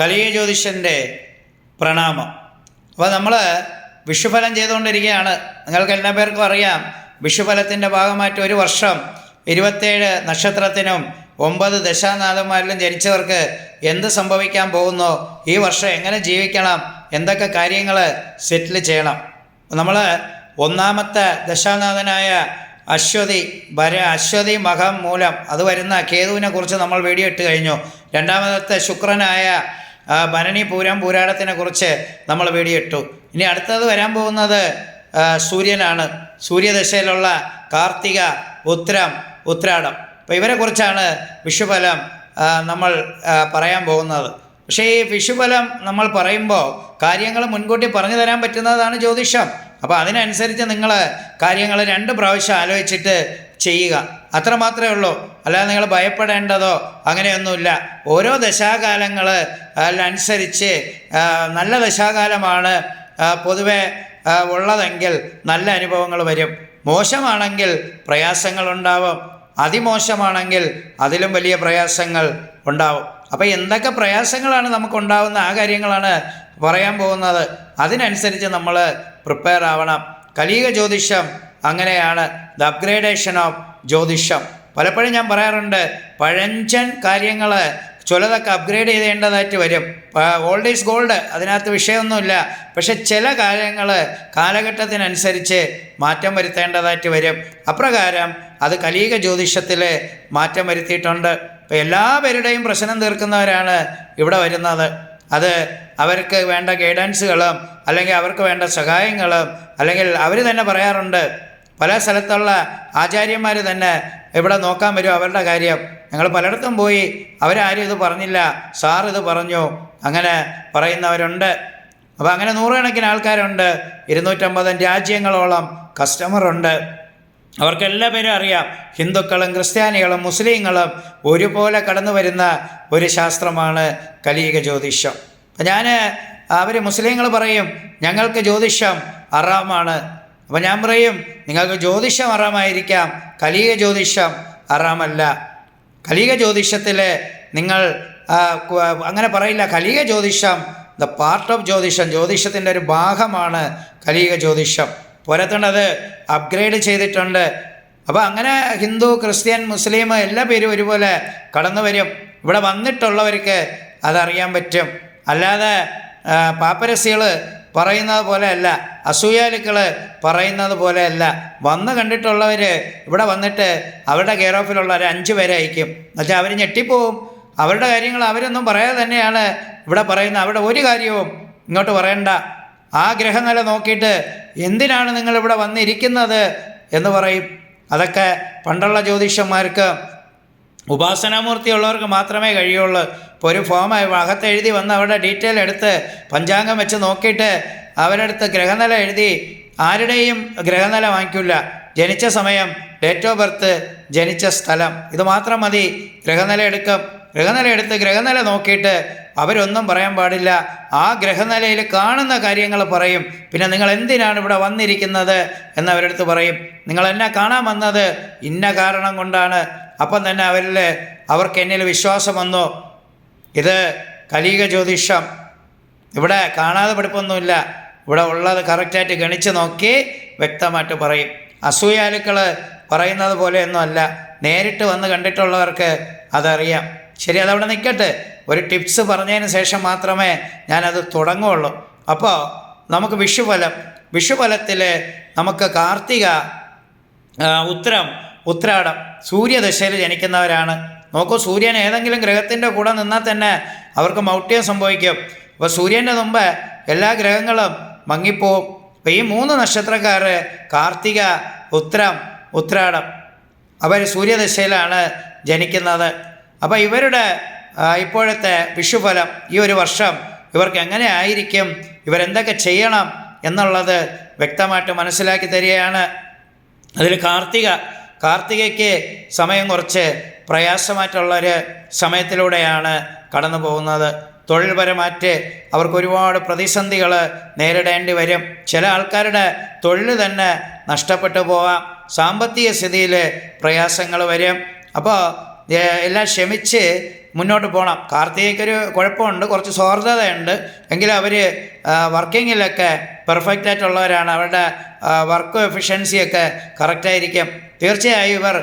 കലിയ ജ്യോതിഷന്റെ പ്രണാമം. അപ്പോൾ നമ്മൾ വിഷുഫലം ചെയ്തുകൊണ്ടിരിക്കുകയാണ്. നിങ്ങൾക്ക് എല്ലാ പേർക്കും അറിയാം. വിഷുഫലത്തിന്റെ ഭാഗമായിട്ട് ഒരു വർഷം ഇരുപത്തേഴ് നക്ഷത്രത്തിനും ഒമ്പത് ദശാനാഥന്മാരിലും ജനിച്ചവർക്ക് എന്ത് സംഭവിക്കാൻ പോകുന്നു? ഈ വർഷം എങ്ങനെ ജീവിക്കണം? എന്തൊക്കെ കാര്യങ്ങൾ സെറ്റിൽ ചെയ്യണം? നമ്മൾ ഒന്നാമത്തെ ദശാനാഥനായ അശ്വതി വര അശ്വതി മഹം മൂലം അത് വരുന്ന കേതുവിനെ കുറിച്ച് നമ്മൾ വീഡിയോ ഇട്ട് കഴിഞ്ഞു. രണ്ടാമത്തെ ശുക്രനായ ഭരണി പൂരം പൂരാടത്തിനെ കുറിച്ച് നമ്മൾ വീഡിയോ ഇട്ടു. ഇനി അടുത്തത് വരാൻ പോകുന്നത് സൂര്യനാണ്. സൂര്യദശയിലുള്ള കാർത്തിക ഉത്തരം ഉത്രാടം. അപ്പോൾ ഇവരെക്കുറിച്ചാണ് വിഷുഫലം നമ്മൾ പറയാൻ പോകുന്നത്. പക്ഷേ ഈ വിഷുഫലം നമ്മൾ പറയുമ്പോൾ കാര്യങ്ങൾ മുൻകൂട്ടി പറഞ്ഞു തരാൻ പറ്റുന്നതാണ് ജ്യോതിഷം. അപ്പോൾ അതിനനുസരിച്ച് നിങ്ങൾ കാര്യങ്ങൾ രണ്ട് പ്രാവശ്യം ആലോചിച്ചിട്ട് ചെയ്യുക. അത്ര മാത്രമേ ഉള്ളൂ. അല്ലാതെ നിങ്ങൾ ഭയപ്പെടേണ്ടതോ അങ്ങനെയൊന്നുമില്ല. ഓരോ ദശാകാലങ്ങൾ അനുസരിച്ച് നല്ല ദശാകാലമാണ് പൊതുവെ ഉള്ളതെങ്കിൽ നല്ല അനുഭവങ്ങൾ വരും. മോശമാണെങ്കിൽ പ്രയാസങ്ങളുണ്ടാവും അതിമോശമാണെങ്കിൽ അതിലും വലിയ പ്രയാസങ്ങൾ ഉണ്ടാവും. അപ്പോൾ എന്തൊക്കെ പ്രയാസങ്ങളാണ് നമുക്കുണ്ടാവുന്ന ആ കാര്യങ്ങളാണ് പറയാൻ പോകുന്നത്. അതിനനുസരിച്ച് നമ്മൾ പ്രിപ്പയർ ആവണം. കലിക ജ്യോതിഷം അങ്ങനെയാണ് ദ അപ്ഗ്രേഡേഷൻ ഓഫ് ജ്യോതിഷം. പലപ്പോഴും ഞാൻ പറയാറുണ്ട് പഴഞ്ചൻ കാര്യങ്ങൾ ചിലതൊക്കെ അപ്ഗ്രേഡ് ചെയ്തേണ്ടതായിട്ട് വരും. ഓൾഡ് ഈസ് ഗോൾഡ് അതിനകത്ത് വിഷയമൊന്നുമില്ല. പക്ഷെ ചില കാര്യങ്ങൾ കാലഘട്ടത്തിനനുസരിച്ച് മാറ്റം വരുത്തേണ്ടതായിട്ട് വരും. അപ്രകാരം അത് കലീക ജ്യോതിഷത്തിൽ മാറ്റം വരുത്തിയിട്ടുണ്ട്. ഇപ്പോൾ എല്ലാവരുടെയും പ്രശ്നം തീർക്കുന്നവരാണ് ഇവിടെ വരുന്നത്. അത് അവർക്ക് വേണ്ട ഗൈഡൻസുകളും അല്ലെങ്കിൽ അവർക്ക് വേണ്ട സഹായങ്ങളും അല്ലെങ്കിൽ അവർ തന്നെ പറയാറുണ്ട് പല സ്ഥലത്തുള്ള ആചാര്യന്മാർ തന്നെ എവിടെ നോക്കാൻ വരും അവരുടെ കാര്യം. ഞങ്ങൾ പലയിടത്തും പോയി അവരാരും ഇത് പറഞ്ഞില്ല. സാർ ഇത് പറഞ്ഞു. അങ്ങനെ പറയുന്നവരുണ്ട്. അപ്പോൾ അങ്ങനെ നൂറുകണക്കിന് ആൾക്കാരുണ്ട്. ഇരുന്നൂറ്റമ്പത് രാജ്യങ്ങളോളം കസ്റ്റമറുണ്ട്. അവർക്ക് എല്ലാവരും അറിയാം. ഹിന്ദുക്കളും ക്രിസ്ത്യാനികളും മുസ്ലിങ്ങളും ഒരുപോലെ കടന്നു വരുന്ന ഒരു ശാസ്ത്രമാണ് കലിയുക ജ്യോതിഷം. ഞാൻ അവർ മുസ്ലിങ്ങൾ പറയും ഞങ്ങൾക്ക് ജ്യോതിഷം അറാമാണ്. അപ്പോൾ ഞാൻ പറയും നിങ്ങൾക്ക് ജ്യോതിഷം അറാമായിരിക്കാം. കലിക ജ്യോതിഷം അറാമല്ല. കലിക ജ്യോതിഷത്തിൽ നിങ്ങൾ അങ്ങനെ പറയില്ല. കലിക ജ്യോതിഷം ദ പാർട്ട് ഓഫ് ജ്യോതിഷം ജ്യോതിഷത്തിന്റെ ഒരു ഭാഗമാണ് കലിക ജ്യോതിഷം. പോരാത്തത് അപ്ഗ്രേഡ് ചെയ്തിട്ടുണ്ട്. അപ്പോൾ അങ്ങനെ ഹിന്ദു ക്രിസ്ത്യൻ മുസ്ലിം എല്ലാ പേരും ഒരുപോലെ കടന്നു വരും. ഇവിടെ വന്നിട്ടുള്ളവർക്ക് അതറിയാൻ പറ്റും. അല്ലാതെ പാപ്പരസികൾ പറയുന്നത് പോലെയല്ല. അസൂയാലുക്കൾ പറയുന്നത് പോലെയല്ല. വന്ന് കണ്ടിട്ടുള്ളവർ ഇവിടെ വന്നിട്ട് അവരുടെ കെയർ ഓഫിലുള്ള ഒരു അഞ്ച് പേരെ അയക്കും. എന്നുവെച്ചാൽ അവർ ഞെട്ടിപ്പോവും. അവരുടെ കാര്യങ്ങൾ അവരൊന്നും പറയാതെ തന്നെയാണ് ഇവിടെ പറയുന്നത്. അവിടെ ഒരു കാര്യവും ഇങ്ങോട്ട് പറയണ്ട. ആ ഗ്രഹനില നോക്കിയിട്ട് എന്തിനാണ് നിങ്ങൾ ഇവിടെ വന്നിരിക്കുന്നത് എന്ന് പറയും. അതൊക്കെ പണ്ടുള്ള ജ്യോതിഷന്മാർക്ക് ഉപാസനാമൂർത്തി ഉള്ളവർക്ക് മാത്രമേ കഴിയുള്ളൂ. ഇപ്പോൾ ഒരു ഫോം അകത്ത് എഴുതി വന്ന് അവരുടെ ഡീറ്റെയിൽ എടുത്ത് പഞ്ചാംഗം വെച്ച് നോക്കിയിട്ട് അവരെടുത്ത് ഗ്രഹനില എഴുതി ആരുടെയും ഗ്രഹനില വാങ്ങിക്കില്ല ജനിച്ച സമയം ഡേറ്റ് ഓഫ് ബർത്ത് ജനിച്ച സ്ഥലം. ഇത് മാത്രം മതി. ഗ്രഹനില എടുക്കും. ഗ്രഹനില എടുത്ത് ഗ്രഹനില നോക്കിയിട്ട് അവരൊന്നും പറയാൻ പാടില്ല. ആ ഗ്രഹനിലയിൽ കാണുന്ന കാര്യങ്ങൾ പറയും. പിന്നെ നിങ്ങൾ എന്തിനാണ് ഇവിടെ വന്നിരിക്കുന്നത് എന്നവരടുത്ത് പറയും. നിങ്ങൾ എന്നെ കാണാൻ വന്നത് ഇന്ന കാരണം കൊണ്ടാണ്. അപ്പം തന്നെ അവരിൽ അവർക്ക് എന്നിൽ വിശ്വാസം വന്നു. ഇത് കലീക ജ്യോതിഷം. ഇവിടെ കാണാതെ പഠിപ്പൊന്നുമില്ല ഇവിടെ ഉള്ളത് കറക്റ്റായിട്ട് ഗണിച്ച് നോക്കി വ്യക്തമായിട്ട് പറയും. അസൂയാലുക്കൾ പറയുന്നത് പോലെയൊന്നുമല്ല നേരിട്ട് വന്ന് കണ്ടിട്ടുള്ളവർക്ക് അതറിയാം. ശരി അതവിടെ നിൽക്കട്ടെ. ഒരു ടിപ്സ് പറഞ്ഞതിന് ശേഷം മാത്രമേ ഞാനത് തുടങ്ങുകയുള്ളൂ. അപ്പോൾ നമുക്ക് വിഷുഫലം. വിഷുഫലത്തിൽ നമുക്ക് കാർത്തിക ഉത്തരം ഉത്രാടം. സൂര്യദശയിൽ ജനിക്കുന്നവരാണ്. നോക്കൂ സൂര്യൻ ഏതെങ്കിലും ഗ്രഹത്തിന്റെ കൂടെ നിന്നാൽ തന്നെ അവർക്ക് മൗഢ്യം സംഭവിക്കും. അപ്പോൾ സൂര്യന്റെ മുമ്പ് എല്ലാ ഗ്രഹങ്ങളും മങ്ങിപ്പോവും. അപ്പോൾ ഈ മൂന്ന് നക്ഷത്രക്കാർ കാർത്തിക ഉത്രം ഉത്രാടം. അവർ സൂര്യദശയിലാണ് ജനിക്കുന്നത്. അപ്പോൾ ഇവരുടെ ഇപ്പോഴത്തെ വിഷുഫലം ഈ ഒരു വർഷം ഇവർക്ക് എങ്ങനെ ആയിരിക്കും? ഇവരെന്തൊക്കെ ചെയ്യണം എന്നുള്ളത് വ്യക്തമായിട്ട് മനസ്സിലാക്കി തരികയാണ്. അതിൽ കാർത്തിക കാർത്തികയ്ക്ക് സമയം കുറച്ച് പ്രയാസമായിട്ടുള്ളൊരു സമയത്തിലൂടെയാണ് കടന്നു പോകുന്നത്. തൊഴിൽപരമായിട്ട് അവർക്ക് ഒരുപാട് പ്രതിസന്ധികൾ നേരിടേണ്ടി വരും. ചില ആൾക്കാരുടെ തൊഴിൽ തന്നെ നഷ്ടപ്പെട്ടു പോവാം. സാമ്പത്തിക സ്ഥിതിയിൽ പ്രയാസങ്ങൾ വരും. അപ്പോൾ എല്ലാം ക്ഷമിച്ച് മുന്നോട്ട് പോകണം കാർത്തികയ്ക്കൊരു കുഴപ്പമുണ്ട് കുറച്ച് സ്വാർത്ഥതയുണ്ട്. എങ്കിലും അവർ വർക്കിങ്ങിലൊക്കെ പെർഫെക്റ്റ് ആയിട്ടുള്ളവരാണ്. അവരുടെ വർക്ക് എഫിഷ്യൻസിയൊക്കെ കറക്റ്റായിരിക്കും തീർച്ചയായും ഇവർ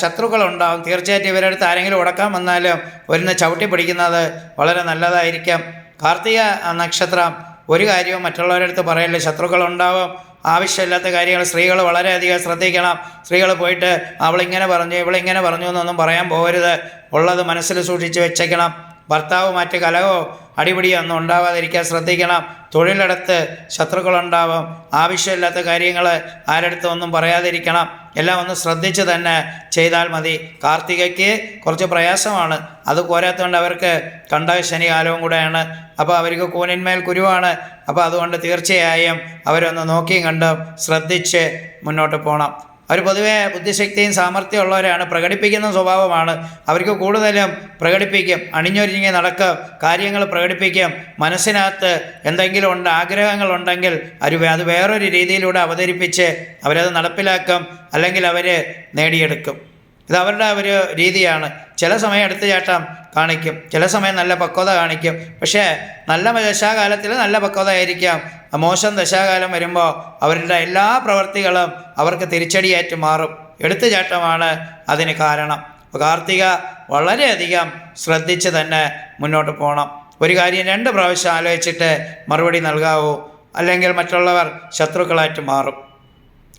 ശത്രുക്കളുണ്ടാവും. തീർച്ചയായിട്ടും ഇവരുടെ അടുത്ത് ആരെങ്കിലും ഉടക്കാൻ വന്നാലും ഒരുന്ന് ചവിട്ടി പിടിക്കുന്നത് വളരെ നല്ലതായിരിക്കും. കാർത്തിക നക്ഷത്രം ഒരു കാര്യവും മറ്റുള്ളവരുടെ അടുത്ത് പറയല്ലേ ശത്രുക്കളുണ്ടാവും ആവശ്യമില്ലാത്ത കാര്യങ്ങൾ സ്ത്രീകൾ വളരെയധികം ശ്രദ്ധിക്കണം. സ്ത്രീകൾ പോയിട്ട് അവളിങ്ങനെ പറഞ്ഞു ഇവളിങ്ങനെ പറഞ്ഞു എന്നൊന്നും പറയാൻ പോകരുത്. ഉള്ളത് മനസ്സിൽ സൂക്ഷിച്ച് വെച്ചേക്കണം. ഭർത്താവ് മറ്റ് കലഹോ അടിപിടിയോ ഒന്നും ഉണ്ടാവാതിരിക്കാൻ ശ്രദ്ധിക്കണം. തൊഴിലിടത്ത് ശത്രുക്കളുണ്ടാവും. ആവശ്യമില്ലാത്ത കാര്യങ്ങൾ ആരടുത്തും ഒന്നും പറയാതിരിക്കണം. എല്ലാം ഒന്ന് ശ്രദ്ധിച്ച് തന്നെ ചെയ്താൽ മതി. കാർത്തികയ്ക്ക് കുറച്ച് പ്രയാസമാണ്. അത് പോരാത്തതുകൊണ്ട് അവർക്ക് കണ്ട ശനി കാലവും കൂടെയാണ്. അപ്പോൾ അവർക്ക് കൂനിന്മേൽ കുരുവാണ്. അപ്പോൾ അതുകൊണ്ട് തീർച്ചയായും അവരൊന്ന് നോക്കിയും കണ്ടും ശ്രദ്ധിച്ച് മുന്നോട്ട് പോകണം അവർ പൊതുവേ ബുദ്ധിശക്തിയും സാമർഥ്യം ഉള്ളവരാണ് പ്രകടിപ്പിക്കുന്ന സ്വഭാവമാണ്. അവർക്ക് കൂടുതലും പ്രകടിപ്പിക്കും. അണിഞ്ഞൊരുങ്ങി നടക്കും കാര്യങ്ങൾ പ്രകടിപ്പിക്കും. മനസ്സിനകത്ത് എന്തെങ്കിലും ഉണ്ട് ആഗ്രഹങ്ങളുണ്ടെങ്കിൽ അവർ അത് വേറൊരു രീതിയിലൂടെ അവതരിപ്പിച്ച് അവരത് നടപ്പിലാക്കും. അല്ലെങ്കിൽ അവർ നേടിയെടുക്കും. ഇത് അവരുടെ ഒരു രീതിയാണ്. ചില സമയം എടുത്തു എടുത്തുചാട്ടം കാണിക്കും. ചില സമയം നല്ല പക്വത കാണിക്കും. പക്ഷേ നല്ല ദശാകാലത്തിൽ നല്ല പക്വത ആയിരിക്കാം. മോശം ദശാകാലം വരുമ്പോൾ അവരുടെ എല്ലാ പ്രവൃത്തികളും അവർക്ക് തിരിച്ചടിയേറ്റ് മാറും. എടുത്തു എടുത്തുചാട്ടമാണ് അതിന് കാരണം. അപ്പോൾ കാർത്തിക വളരെയധികം ശ്രദ്ധിച്ച് തന്നെ മുന്നോട്ട് പോകണം ഒരു കാര്യം രണ്ട് പ്രാവശ്യം ആലോചിച്ചിട്ട് മറുപടി നൽകാവൂ. അല്ലെങ്കിൽ മറ്റുള്ളവർ ശത്രുക്കളായിട്ട് മാറും.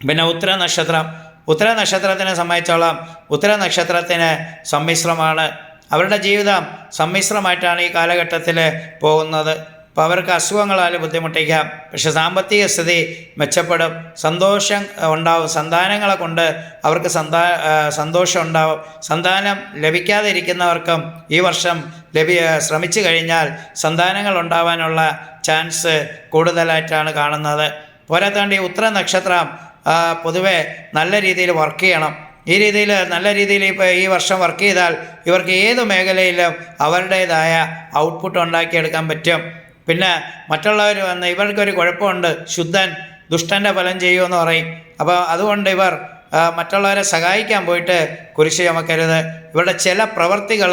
പിന്നെ ഉത്തര നക്ഷത്രം ഉത്തര നക്ഷത്രത്തിനെ സംബന്ധിച്ചോളം ഉത്തര നക്ഷത്രത്തിന് സമ്മിശ്രമാണ്. അവരുടെ ജീവിതം സമ്മിശ്രമായിട്ടാണ് ഈ കാലഘട്ടത്തിൽ പോകുന്നത്. അപ്പോൾ അവർക്ക് അസുഖങ്ങളാൽ ബുദ്ധിമുട്ടിക്കാം. പക്ഷേ സാമ്പത്തിക സ്ഥിതി മെച്ചപ്പെടും. സന്തോഷം ഉണ്ടാവും. സന്താനങ്ങളെ കൊണ്ട് അവർക്ക് സന്താ സന്തോഷം ഉണ്ടാവും. സന്താനം ലഭിക്കാതെ ഇരിക്കുന്നവർക്കും ഈ വർഷം ലഭി ശ്രമിച്ചു കഴിഞ്ഞാൽ സന്താനങ്ങൾ ഉണ്ടാവാനുള്ള ചാൻസ് കൂടുതലായിട്ടാണ് കാണുന്നത്. പോരാത്താണ്ട് ഈ ഉത്തര നക്ഷത്രം പൊതുവെ നല്ല രീതിയിൽ വർക്ക് ചെയ്യണം. ഈ രീതിയിൽ നല്ല രീതിയിൽ ഈ വർഷം വർക്ക് ചെയ്താൽ ഇവർക്ക് ഏത് മേഖലയിലും അവരുടേതായ ഔട്ട്പുട്ട് ഉണ്ടാക്കിയെടുക്കാൻ പറ്റും. പിന്നെ മറ്റുള്ളവർ വന്ന് ഇവർക്കൊരു കുഴപ്പമുണ്ട് ശുദ്ധൻ ദുഷ്ടന്റെ ഫലം ചെയ്യുമെന്ന് പറയും. അപ്പോൾ അതുകൊണ്ട് ഇവർ മറ്റുള്ളവരെ സഹായിക്കാൻ പോയിട്ട് കുരിശ് ചുമക്കരുത്. ഇവരുടെ ചില പ്രവർത്തികൾ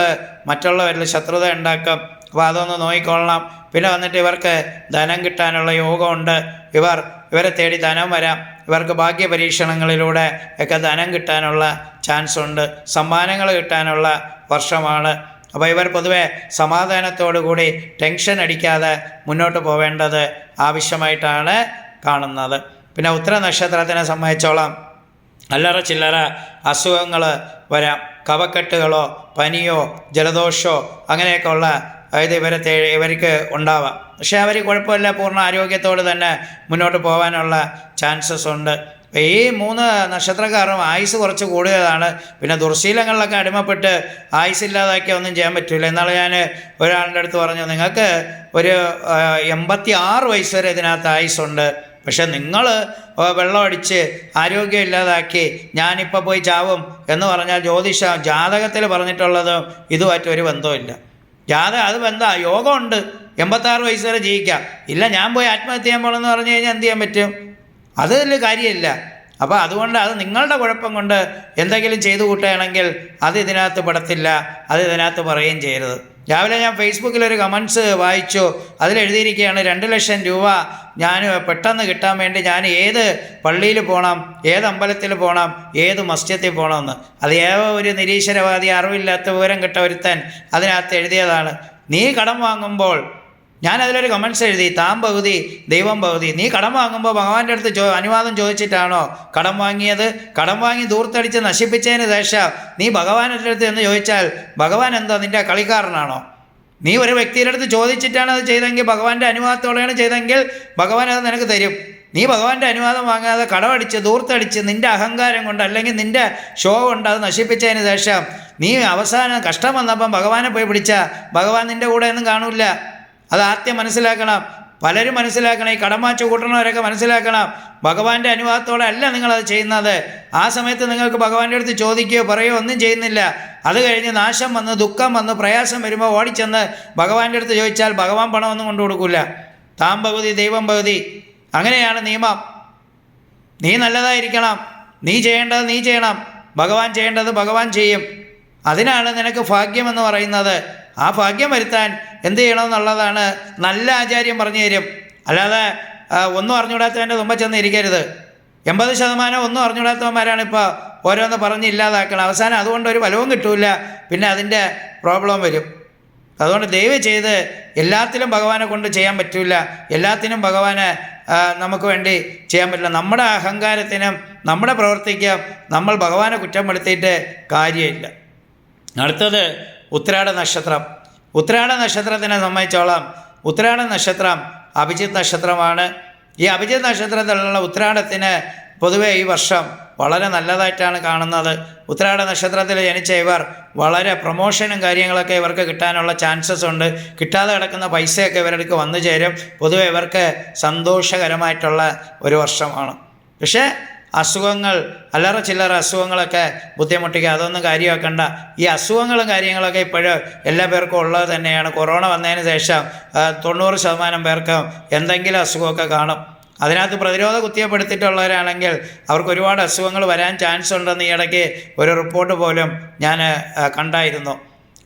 മറ്റുള്ളവരിൽ ശത്രുത ഉണ്ടാക്കും. അപ്പോൾ അതൊന്ന് നോക്കിക്കൊള്ളണം. പിന്നെ വന്നിട്ട് ഇവർക്ക് ധനം കിട്ടാനുള്ള യോഗമുണ്ട്. ഇവർ ഇവരെ തേടി ധനം വരാം. ഇവർക്ക് ഭാഗ്യ പരീക്ഷണങ്ങളിലൂടെ ഒക്കെ ധനം കിട്ടാനുള്ള ചാൻസ് ഉണ്ട് സമ്മാനങ്ങൾ കിട്ടാനുള്ള വർഷമാണ്. അപ്പോൾ ഇവർ പൊതുവെ സമാധാനത്തോടു കൂടി ടെൻഷൻ അടിക്കാതെ മുന്നോട്ട് പോവേണ്ടത് ആവശ്യമായിട്ടാണ് കാണുന്നത്. പിന്നെ ഉത്തര നക്ഷത്രത്തിനെ സംബന്ധിച്ചോളം അല്ലറ ചില്ലറ അസുഖങ്ങൾ വരാം. കവക്കെട്ടുകളോ പനിയോ ജലദോഷമോ അങ്ങനെയൊക്കെ അതായത് ഇവരെ ഇവർക്ക് ഉണ്ടാവാം. പക്ഷേ അവർ കുഴപ്പമില്ല പൂർണ ആരോഗ്യത്തോട് തന്നെ മുന്നോട്ട് പോകാനുള്ള ചാൻസസ് ഉണ്ട്. ഈ മൂന്ന് നക്ഷത്രക്കാരും ആയുസ് കുറച്ച് കൂടുതലാണ്. പിന്നെ ദുർശീലങ്ങളിലൊക്കെ അടിമപ്പെട്ട് ആയുസ് ഇല്ലാതാക്കി ഒന്നും ചെയ്യാൻ പറ്റില്ല. എന്നാൽ ഞാൻ ഒരാളുടെ അടുത്ത് പറഞ്ഞു നിങ്ങൾക്ക് ഒരു എൺപത്തി ആറ് വയസ്സ് വരെ ഇതിനകത്ത് ആയുസ്സുണ്ട്. പക്ഷെ നിങ്ങൾ വെള്ളം അടിച്ച് ആരോഗ്യം ഇല്ലാതാക്കി ഞാനിപ്പോൾ പോയി ചാവും എന്ന് പറഞ്ഞാൽ ജ്യോതിഷ ജാതകത്തിൽ പറഞ്ഞിട്ടുള്ളതും ഇതുമായിട്ട് ഒരു ബന്ധവുമില്ല. ജാതകം അത് എന്താ യോഗമുണ്ട്. എൺപത്താറ് വയസ്സ് വരെ ജീവിക്കാം. ഇല്ല ഞാൻ പോയി ആത്മഹത്യ ചെയ്യാൻ പോകണമെന്ന് പറഞ്ഞു കഴിഞ്ഞാൽ എന്ത് ചെയ്യാൻ പറ്റും? അതിൽ കാര്യമില്ല. അപ്പോൾ അതുകൊണ്ട് അത് നിങ്ങളുടെ കുഴപ്പം കൊണ്ട് എന്തെങ്കിലും ചെയ്തു കൂട്ടുകയാണെങ്കിൽ അത് ഇതിനകത്ത് പെടത്തില്ല. അത് ഇതിനകത്ത് പറയുകയും ചെയ്യരുത്. രാവിലെ ഞാൻ ഫേസ്ബുക്കിൽ ഒരു കമൻസ് വായിച്ചു. അതിലെഴുതിയിരിക്കുകയാണ് രണ്ട് ലക്ഷം രൂപ ഞാൻ പെട്ടെന്ന് കിട്ടാൻ വേണ്ടി ഞാൻ ഏത് പള്ളിയിൽ പോകണം ഏത് അമ്പലത്തിൽ പോകണം ഏത് മസ്ജിദത്തിൽ പോകണമെന്ന് അത് ഏതോ ഒരു നിരീശ്വരവാദി അറിവില്ലാത്ത വിവരം കിട്ട ഒരുത്തൻ അതിനകത്ത് എഴുതിയതാണ്. നീ കടം വാങ്ങുമ്പോൾ ഞാൻ അതിലൊരു കമൻസ് എഴുതി താൻ പകുതി ദൈവം പകുതി നീ കടം വാങ്ങുമ്പോൾ ഭഗവാന്റെ അടുത്ത് ചോ അനുവാദം ചോദിച്ചിട്ടാണോ കടം വാങ്ങിയത്? കടം വാങ്ങി ദൂർത്തടിച്ച് നശിപ്പിച്ചതിന് ശേഷം നീ ഭഗവാന്റെ അടുത്ത് എന്ന് ചോദിച്ചാൽ ഭഗവാൻ എന്താ നിന്റെ കളിക്കാരനാണോ? നീ ഒരു വ്യക്തിയുടെ അടുത്ത് ചോദിച്ചിട്ടാണ് അത് ചെയ്തെങ്കിൽ ഭഗവാന്റെ അനുവാദത്തോടെയാണ് ചെയ്തെങ്കിൽ ഭഗവാൻ അത് നിനക്ക് തരും. നീ ഭഗവാന്റെ അനുവാദം വാങ്ങാതെ കടമടിച്ച് ദൂർത്തടിച്ച് നിന്റെ അഹങ്കാരം കൊണ്ട് അല്ലെങ്കിൽ നിന്റെ ഷോ കൊണ്ട് അത് നശിപ്പിച്ചതിന് ശേഷം നീ അവസാനം കഷ്ടം വന്നപ്പം ഭഗവാനെ പോയി പിടിച്ച. ഭഗവാൻ നിന്റെ കൂടെ ഒന്നും കാണൂല അത് ആദ്യം മനസ്സിലാക്കണം. പലരും മനസ്സിലാക്കണം ഈ കടമാച്ച കൂട്ടണവരൊക്കെ മനസ്സിലാക്കണം. ഭഗവാന്റെ അനുവാദത്തോടെ അല്ല നിങ്ങളത് ചെയ്യുന്നത്. ആ സമയത്ത് നിങ്ങൾക്ക് ഭഗവാന്റെ അടുത്ത് ചോദിക്കുകയോ പറയുകയോ ഒന്നും ചെയ്യുന്നില്ല. അത് കഴിഞ്ഞ് നാശം വന്ന് ദുഃഖം വന്ന് പ്രയാസം വരുമ്പോൾ ഓടിച്ചെന്ന് ഭഗവാന്റെ അടുത്ത് ചോദിച്ചാൽ ഭഗവാൻ പണമൊന്നും കൊണ്ടു കൊടുക്കില്ല താൻ പകുതി ദൈവം പകുതി അങ്ങനെയാണ് നിയമം. നീ നല്ലതായിരിക്കണം. നീ ചെയ്യേണ്ടത് നീ ചെയ്യണം. ഭഗവാൻ ചെയ്യേണ്ടത് ഭഗവാൻ ചെയ്യും. അതിനാണ് നിനക്ക് ഭാഗ്യമെന്ന് പറയുന്നത്. ആ ഭാഗ്യം വരുത്താൻ എന്ത് ചെയ്യണമെന്നുള്ളതാണ് നല്ല ആചാര്യം പറഞ്ഞു തരും. അല്ലാതെ ഒന്നും അറിഞ്ഞുകൂടാത്തവന്റെ തുമ്പ ചെന്ന് ഇരിക്കരുത്. എൺപത് ശതമാനം ഒന്നും അറിഞ്ഞുകൂടാത്തവന്മാരാണ് ഇപ്പോൾ ഓരോന്ന് പറഞ്ഞ് ഇല്ലാതാക്കണം അവസാനം അതുകൊണ്ട് ഒരു ഫലവും കിട്ടില്ല പിന്നെ അതിന്റെ പ്രോബ്ലം വരും. അതുകൊണ്ട് ദയവ് ചെയ്ത് എല്ലാത്തിലും ഭഗവാനെ കൊണ്ട് ചെയ്യാൻ പറ്റില്ല എല്ലാത്തിനും ഭഗവാന് നമുക്ക് വേണ്ടി ചെയ്യാൻ പറ്റില്ല. നമ്മുടെ അഹങ്കാരത്തിനും നമ്മുടെ പ്രവർത്തിക്കും നമ്മൾ ഭഗവാനെ കുറ്റപ്പെടുത്തിയിട്ട് കാര്യമില്ല. അടുത്തത് ഉത്രാട നക്ഷത്രം. ഉത്രാട നക്ഷത്രത്തിനെ സംബന്ധിച്ചോളം ഉത്രാട നക്ഷത്രം അഭിജിത് നക്ഷത്രമാണ്. ഈ അഭിജിത് നക്ഷത്രത്തിലുള്ള ഉത്രാടത്തിന് പൊതുവേ ഈ വർഷം വളരെ നല്ലതായിട്ടാണ് കാണുന്നത്. ഉത്രാട നക്ഷത്രത്തിൽ ജനിച്ച ഇവർ വളരെ പ്രൊമോഷനും കാര്യങ്ങളൊക്കെ ഇവർക്ക് കിട്ടാനുള്ള ചാൻസസ് ഉണ്ട്. കിട്ടാതെ കിടക്കുന്ന പൈസയൊക്കെ ഇവരുടെ വന്നു ചേരും. പൊതുവെ ഇവർക്ക് സന്തോഷകരമായിട്ടുള്ള ഒരു വർഷമാണ്. പക്ഷേ അസുഖങ്ങൾ അല്ലറ ചില്ലറ അസുഖങ്ങളൊക്കെ ബുദ്ധിമുട്ടിക്കുക അതൊന്നും കാര്യമാക്കണ്ട. ഈ അസുഖങ്ങളും കാര്യങ്ങളൊക്കെ ഇപ്പോഴും എല്ലാ പേർക്കും ഉള്ളത് തന്നെയാണ്. കൊറോണ വന്നതിന് ശേഷം തൊണ്ണൂറ് ശതമാനം പേർക്കും എന്തെങ്കിലും അസുഖമൊക്കെ കാണും. അതിനകത്ത് പ്രതിരോധ കുത്തിയപ്പെടുത്തിയിട്ടുള്ളവരാണെങ്കിൽ അവർക്ക് ഒരുപാട് അസുഖങ്ങൾ വരാൻ ചാൻസ് ഉണ്ടെന്ന് ഈ ഇടയ്ക്ക് ഒരു റിപ്പോർട്ട് പോലും ഞാൻ കണ്ടായിരുന്നു.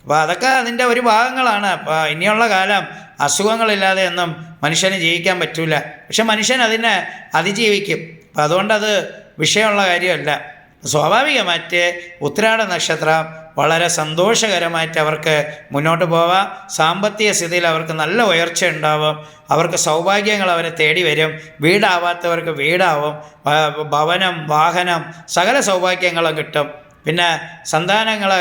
അപ്പോൾ അതൊക്കെ അതിന്റെ ഒരു ഭാഗങ്ങളാണ്. അപ്പോൾ ഇനിയുള്ള കാലം അസുഖങ്ങളില്ലാതെ ഒന്നും മനുഷ്യന് ജീവിക്കാൻ പറ്റില്ല പക്ഷെ മനുഷ്യൻ അതിനെ അതിജീവിക്കും. അപ്പം അതുകൊണ്ടത് വിഷയമുള്ള കാര്യമല്ല. സ്വാഭാവികമായിട്ട് ഉത്രാട നക്ഷത്രം വളരെ സന്തോഷകരമായിട്ട് അവർക്ക് മുന്നോട്ട് പോവാം. സാമ്പത്തിക സ്ഥിതിയിൽ അവർക്ക് നല്ല ഉയർച്ച ഉണ്ടാവും. അവർക്ക് സൗഭാഗ്യങ്ങൾ അവരെ തേടി വരും. വീടാവാത്തവർക്ക് വീടാവും. ഭവനം വാഹനം സകല സൗഭാഗ്യങ്ങളും കിട്ടും. പിന്നെ സന്താനങ്ങൾ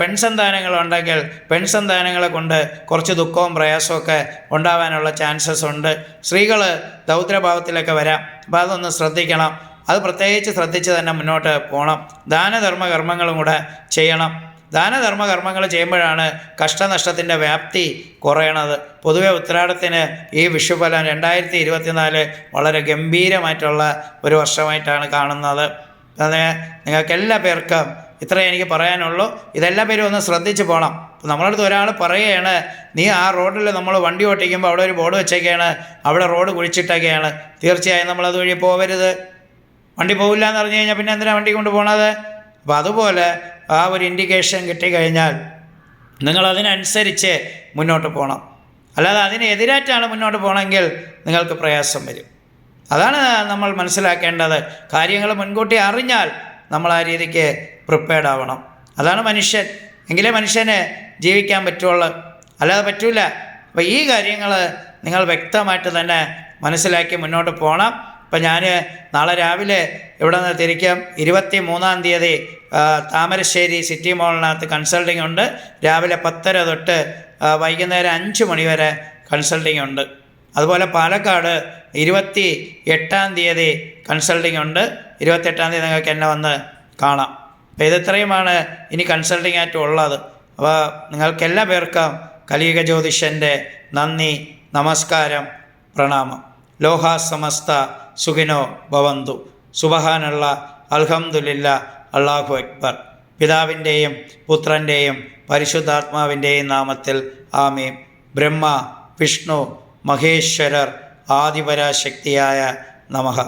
പെൺസന്താനങ്ങളുണ്ടെങ്കിൽ പെൺസന്താനങ്ങളെ കൊണ്ട് കുറച്ച് ദുഃഖവും പ്രയാസമൊക്കെ ഉണ്ടാവാനുള്ള ചാൻസസ് ഉണ്ട്. സ്ത്രീകൾ ദൗത്രഭാവത്തിലൊക്കെ വരാം. അപ്പോൾ അതൊന്ന് ശ്രദ്ധിക്കണം. അത് പ്രത്യേകിച്ച് ശ്രദ്ധിച്ച് തന്നെ മുന്നോട്ട് പോകണം. ദാനധർമ്മ കർമ്മങ്ങളും കൂടെ ചെയ്യണം. ദാനധർമ്മ കർമ്മങ്ങൾ ചെയ്യുമ്പോഴാണ് കഷ്ടനഷ്ടത്തിന്റെ വ്യാപ്തി കുറയണത്. പൊതുവെ ഉത്രാടത്തിന് ഈ വിഷുഫലം രണ്ടായിരത്തി ഇരുപത്തിനാല് വളരെ ഗംഭീരമായിട്ടുള്ള ഒരു വർഷമായിട്ടാണ് കാണുന്നത്. അത് നിങ്ങൾക്ക് എല്ലാ പേർക്കും ഇത്രേ എനിക്ക് പറയാനുള്ളൂ. ഇതെല്ലാ പേരും ഒന്ന് ശ്രദ്ധിച്ച് പോകണം നമ്മളടുത്ത് ഒരാൾ പറയുകയാണ് നീ ആ റോഡിൽ നമ്മൾ വണ്ടി ഓട്ടിക്കുമ്പോൾ അവിടെ ഒരു ബോർഡ് വെച്ചേക്കാണ് അവിടെ റോഡ് കുഴിച്ചിട്ടൊക്കെയാണ്. തീർച്ചയായും നമ്മൾ അതുവഴി പോകരുത് വണ്ടി പോകില്ല എന്ന് പറഞ്ഞു കഴിഞ്ഞാൽ പിന്നെ എന്തിനാണ് വണ്ടി കൊണ്ട് അപ്പോൾ അതുപോലെ ആ ഒരു ഇൻഡിക്കേഷൻ കിട്ടിക്കഴിഞ്ഞാൽ നിങ്ങൾ അതിനനുസരിച്ച് മുന്നോട്ട് പോകണം അല്ലാതെ അതിനെതിരായിട്ടാണ് മുന്നോട്ട് പോകണമെങ്കിൽ നിങ്ങൾക്ക് പ്രയാസം വരും. അതാണ് നമ്മൾ മനസ്സിലാക്കേണ്ടത്. കാര്യങ്ങൾ മുൻകൂട്ടി അറിഞ്ഞാൽ നമ്മൾ ആ രീതിക്ക് പ്രിപ്പയർഡ് ആവണം. അതാണ് മനുഷ്യൻ. എങ്കിലേ മനുഷ്യന് ജീവിക്കാൻ പറ്റുള്ളൂ. അല്ലാതെ പറ്റില്ല അപ്പോൾ ഈ കാര്യങ്ങൾ നിങ്ങൾ വ്യക്തമായിട്ട് തന്നെ മനസ്സിലാക്കി മുന്നോട്ട് പോകണം ഇപ്പം ഞാൻ നാളെ രാവിലെ ഇവിടെ നിന്ന് തിരിക്കും. ഇരുപത്തി മൂന്നാം തീയതി താമരശ്ശേരി സിറ്റി മോളിനകത്ത് കൺസൾട്ടിംഗ് ഉണ്ട്. രാവിലെ പത്തര തൊട്ട് വൈകുന്നേരം അഞ്ച് മണി വരെ കൺസൾട്ടിംഗ് ഉണ്ട്. അതുപോലെ പാലക്കാട് ഇരുപത്തി എട്ടാം തീയതി കൺസൾട്ടിംഗ് ഉണ്ട്. ഇരുപത്തെട്ടാം തീയതി നിങ്ങൾക്ക് എന്നെ വന്ന് കാണാം. അപ്പോൾ ഇതിത്രയുമാണ് ഇനി കൺസൾട്ടിംഗ് ആയിട്ട് ഉള്ളത്. അപ്പോൾ നിങ്ങൾക്ക് എല്ലാ പേർക്കും കലിയുഗ ജ്യോതിഷന്റെ നന്ദി നമസ്കാരം പ്രണാമം. ലോഹ സമസ്ത സുഖിനോ ഭവന്തു. സുബഹാനുള്ള അൽഹംദുലില്ല അള്ളാഹു അക്ബർ. പിതാവിന്റെയും പുത്രന്റെയും പരിശുദ്ധാത്മാവിന്റെയും നാമത്തിൽ ആമീം ബ്രഹ്മ വിഷ്ണു മഹേശ്വരർ ആദിപരാശക്തിയായ നമഃ.